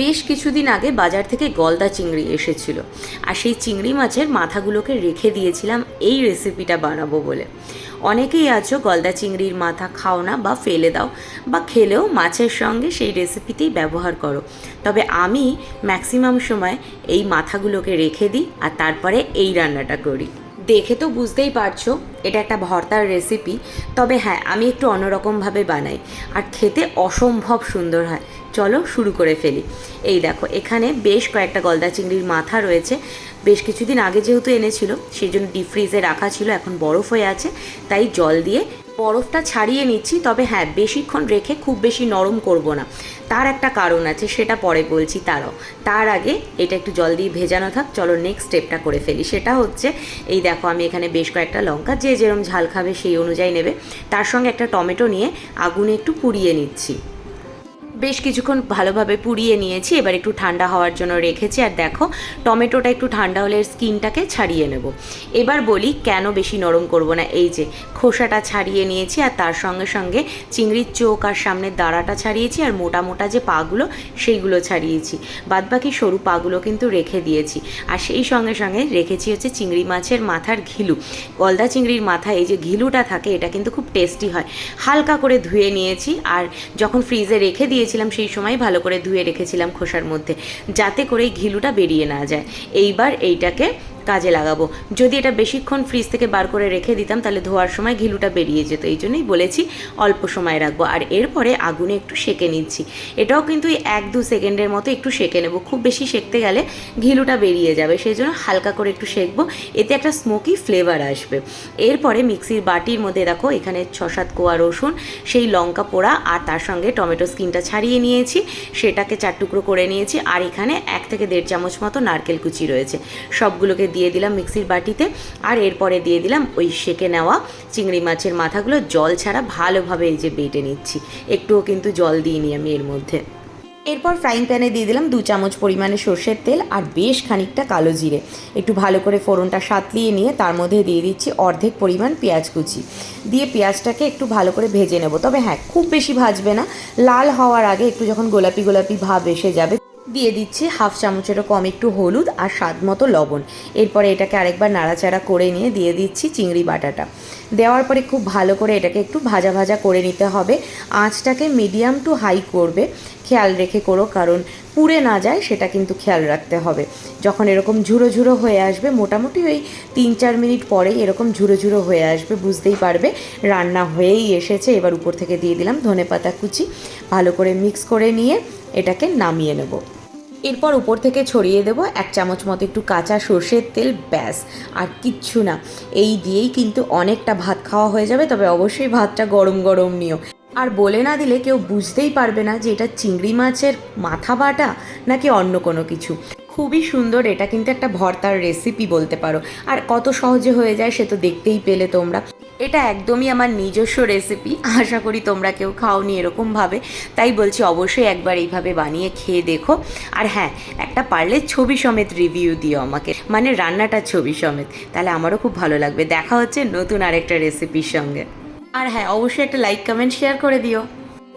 বেশ কিছুদিন আগে বাজার থেকে গলদা চিংড়ি এসেছিল। আর সেই চিংড়ি মাছের মাথাগুলোকে রেখে দিয়েছিলাম, এই রেসিপিটা বানাবো বলে। অনেকেই আছো গলদা চিংড়ির মাথা খাও না বা ফেলে দাও বা খেলেও মাছের সঙ্গে সেই রেসিপিতেই ব্যবহার করো। তবে আমি ম্যাক্সিমাম সময় এই মাথাগুলোকে রেখে দিই আর তারপরে এই রান্নাটা করি। দেখে তো বুঝতেই পারছ, এটা একটা ভর্তার রেসিপি। তবে হ্যাঁ আমি একটু অন্যরকমভাবে বানাই। আর খেতে অসম্ভব সুন্দর হয়। চলো শুরু করে ফেলি। এই দেখো, এখানে বেশ কয়েকটা গলদা চিংড়ির মাথা রয়েছে। বেশ কিছুদিন আগে যেহেতু এনেছিল সেই জন্য ডিপ ফ্রিজে রাখা ছিল, এখন বরফ হয়ে আছে, তাই জল দিয়ে বরফটা ছাড়িয়ে নিচ্ছি। তবে হ্যাঁ বেশিক্ষণ রেখে খুব বেশি নরম করব না। তার একটা কারণ আছে, সেটা পরে বলছি, তারও। তার আগে এটা একটু জল দিয়ে ভেজানো থাক, চলো নেক্সট স্টেপটা করে ফেলি। সেটা হচ্ছে, এই দেখো, আমি এখানে বেশ কয়েকটা লঙ্কা, যে যেরম ঝাল খাবে সেই অনুযায়ী নেবে। তার সঙ্গে একটা টমেটো নিয়ে আগুনে একটু পুড়িয়ে নিচ্ছি। বেশ কিছুক্ষণ ভালোভাবে পুড়িয়ে নিয়েছি, এবার একটু ঠান্ডা হওয়ার জন্য রেখেছি। আর দেখো, টমেটোটা একটু ঠান্ডা হলে স্কিনটাকে ছাড়িয়ে নেব। এবার বলি কেন বেশি নরম করব না? এই যে, খোসাটা ছাড়িয়ে নিয়েছি আর তার সঙ্গে সঙ্গে চিংড়ির চোখ আর সামনের দাঁড়াটা ছাড়িয়েছি আর মোটা মোটা যে পাগুলো, সেইগুলো ছাড়িয়েছি। বাদবাকি সরু পাগুলো কিন্তু রেখে দিয়েছি। আর সেই সঙ্গে সঙ্গে রেখেছি হচ্ছে চিংড়ি মাছের মাথার ঘিলু। গলদা চিংড়ির মাথায় এই যে ঘিলুটা থাকে, এটা কিন্তু খুব টেস্টি হয়। হালকা করে ধুয়ে নিয়েছি আর যখন ফ্রিজে রেখে দিয়েছিলাম সেই সময় ভালো করে ধুয়ে রেখেছিলাম খোসার মধ্যে, যাতে করে ঘিলুটা বেরিয়ে না যায়। এইবার এইটাকে কাজে লাগাবো। যদি এটা বেশিক্ষণ ফ্রিজ থেকে বার করে রেখে দিতাম, তাহলে ধোয়ার সময় ঘিলুটা বেরিয়ে যেত, এই জন্যই বলেছি অল্প সময় রাখব। আর এরপরে আগুনে একটু সেকে নিচ্ছি। এটাও কিন্তু এক দু সেকেন্ডের মতো একটু সেকে নেব। খুব বেশি সেকতে গেলে ঘিলুটা বেরিয়ে যাবে, সেই জন্য হালকা করে একটু সেকবো। এতে একটা স্মোকি ফ্লেভার আসবে। এরপরে মিক্সির বাটির মধ্যে দেখো, এখানে ছ সাত কোয়া রসুন, সেই লঙ্কা পোড়া, আর তার সঙ্গে টমেটো স্কিনটা ছাড়িয়ে নিয়েছি, সেটাকে চার টুকরো করে নিয়েছি, আর এখানে এক থেকে দেড় চামচ মতো নারকেল কুচি রয়েছে। সবগুলোকে দিয়ে দিলাম মিক্সির বাটিতে আর এরপরে দিয়ে দিলাম ওই সেকে নেওয়া চিংড়ি মাছের মাথাগুলো। জল ছাড়া ভালোভাবে এই যে বেটে নিচ্ছি। একটুও কিন্তু জল দিইনি আমি এর মধ্যে। এরপর ফ্রাইং প্যানে দিয়ে দিলাম দু চামচ পরিমাণে সর্ষের তেল আর বেশ খানিকটা কালো জিরে। একটু ভালো করে ফোড়নটা সাতলিয়ে নিয়ে তার মধ্যে দিয়ে দিচ্ছি অর্ধেক পরিমাণ পেঁয়াজ কুচি। দিয়ে পেঁয়াজটাকে একটু ভালো করে ভেজে নেব। তবে হ্যাঁ খুব বেশি ভাজবে না। লাল হওয়ার আগে একটু যখন গোলাপি গোলাপি ভাব এসে যাবে দিয়ে দিচ্ছি হাফ চামচেরও কম একটু হলুদ আর স্বাদ মতো লবণ। এরপরে এটাকে আরেকবার নাড়াচাড়া করে নিয়ে দিয়ে দিচ্ছি চিংড়ি বাটাটা। দেওয়ার পরে খুব ভালো করে এটাকে একটু ভাজা ভাজা করে নিতে হবে। আঁচটাকে মিডিয়াম টু হাই করবে। খেয়াল রেখে করো, কারণ পুড়ে না যায় সেটা কিন্তু খেয়াল রাখতে হবে। যখন এরকম ঝুড়ো ঝুড়ো হয়ে আসবে, মোটামুটি ওই তিন চার মিনিট পরেই এরকম ঝুড়ো ঝুড়ো হয়ে আসবে, বুঝতেই পারবে। রান্না হয়েই এসেছে। এবার উপর থেকে দিয়ে দিলাম ধনে পাতা কুচি। ভালো করে মিক্স করে নিয়ে এটাকে নামিয়ে নেব। এরপর উপর থেকে ছড়িয়ে দেব এক চামচ মতো একটু কাঁচা সর্ষের তেল, ব্যাস, আর কিচ্ছু না। এই দিয়েই কিন্তু অনেকটা ভাত খাওয়া হয়ে যাবে, তবে অবশ্যই ভাতটা গরম গরম নিও। আর বলে না দিলে কেউ বুঝতেই পারবে না যে এটা চিংড়ি মাছের মাথা বাটা নাকি অন্য কোনো কিছু। খুবই সুন্দর, এটা কিন্তু একটা ভর্তার রেসিপি বলতে পারো। আর কত সহজে হয়ে যায় সে তো দেখতেই পেলে তোমরা। এটা একদমই আমার নিজস্ব রেসিপি আশা করি তোমরা কেউ খাওনি এরকমভাবে তাই বলছি অবশ্যই একবার এইভাবে বানিয়ে খেয়ে দেখো। আর হ্যাঁ একটা পারলে ছবি সমেত রিভিউ দিও আমাকে। মানে রান্নাটা ছবি সমেত। তাহলে আমারও খুব ভালো লাগবে। দেখা হচ্ছে নতুন আরেকটা রেসিপির সঙ্গে। আর হ্যাঁ অবশ্যই একটা লাইক কমেন্ট শেয়ার করে দিও।